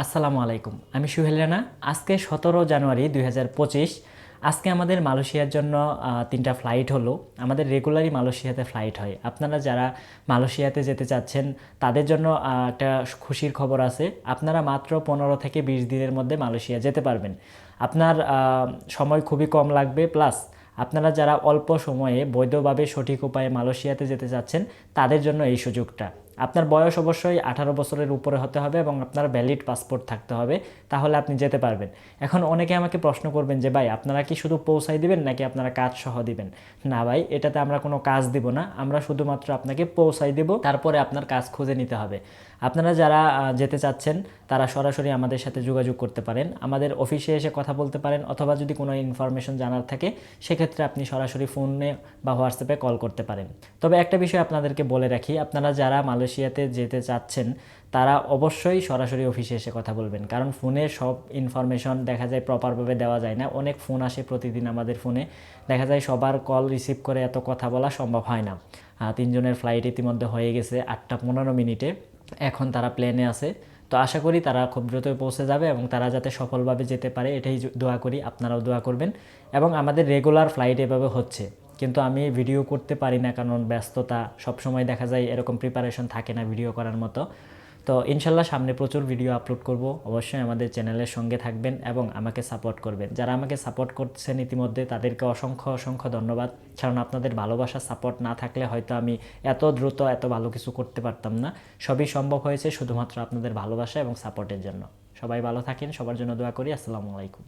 আসসালামু আলাইকুম। আমি সুহেল রানা। আজকে সতেরো জানুয়ারি দু হাজার পঁচিশ। আজকে আমাদের মালয়েশিয়ার জন্য তিনটা ফ্লাইট হলো। আমাদের রেগুলারই মালয়েশিয়াতে ফ্লাইট হয়। আপনারা যারা মালয়েশিয়াতে যেতে চাচ্ছেন, তাদের জন্য একটা খুশির খবর আছে। আপনারা মাত্র পনেরো থেকে বিশ দিনের মধ্যে মালয়েশিয়া যেতে পারবেন। আপনার সময় খুবই কম লাগবে। প্লাস, আপনারা যারা অল্প সময়ে বৈধভাবে সঠিক উপায়ে মালয়েশিয়াতে যেতে চাচ্ছেন, তাদের জন্য এই সুযোগটা। আপনার বয়স অবশ্যই আঠারো বছরের উপরে হতে হবে এবং আপনার ভ্যালিড পাসপোর্ট থাকতে হবে, তাহলে আপনি যেতে পারবেন। এখন অনেকে আমাকে প্রশ্ন করবেন যে, ভাই, আপনারা কি শুধু পৌঁছাই দিবেন নাকি আপনারা কাজ সহ দিবেন? না ভাই, এটাতে আমরা কোনো কাজ দিব না, আমরা শুধুমাত্র আপনাকে পৌঁছাই দেব, তারপরে আপনার কাজ খুঁজে নিতে হবে। আপনারা যারা যেতে চাচ্ছেন, তারা সরাসরি আমাদের সাথে যোগাযোগ করতে পারেন, আমাদের অফিসে এসে কথা বলতে পারেন, অথবা যদি কোনো ইনফরমেশন জানার থাকে, সেক্ষেত্রে আপনি সরাসরি ফোনে বা হোয়াটসঅ্যাপে কল করতে পারেন। তবে একটা বিষয় আপনাদেরকে বলে রাখি, আপনারা যারা মালয়েশিয়াতে যেতে চাচ্ছেন, তারা অবশ্যই সরাসরি অফিসে এসে কথা বলবেন। কারণ ফোনে সব ইনফরমেশন দেখা যায় প্রপারভাবে দেওয়া যায় না। অনেক ফোন আসে প্রতিদিন আমাদের ফোনে। দেখা যায় সবার কল রিসিভ করে এত কথা বলা সম্ভব হয় না। তিনজনের ফ্লাইট ইতিমধ্যে হয়ে গেছে আটটা পনেরো মিনিটে। এখন তারা প্লেনে আছে। তো আশা করি তারা খুব দ্রুত পৌঁছে যাবে এবং তারা যাতে সফলভাবে যেতে পারে, এটাই দোয়া করি। আপনারাও দোয়া করবেন। এবং আমাদের রেগুলার ফ্লাইট এভাবে হচ্ছে। কিন্তু আমি ভিডিও করতে পারি না কারণ ব্যস্ততা, সবসময় দেখা যায় এরকম প্রিপারেশন থাকে না ভিডিও করার মতো। তো ইনশাল্লাহ সামনে প্রচুর ভিডিও আপলোড করব। অবশ্যই আমাদের চ্যানেলের সঙ্গে থাকবেন এবং আমাকে সাপোর্ট করবেন। যারা আমাকে সাপোর্ট করছেন ইতিমধ্যে, তাদেরকে অসংখ্য অসংখ্য ধন্যবাদ। কারণ আপনাদের ভালোবাসা সাপোর্ট না থাকলে হয়তো আমি এত দ্রুত, এত ভালো কিছু করতে পারতাম না। সবই সম্ভব হয়েছে শুধুমাত্র আপনাদের ভালোবাসা এবং সাপোর্টের জন্য। সবাই ভালো থাকেন, সবার জন্য দোয়া করি। আসসালামু আলাইকুম।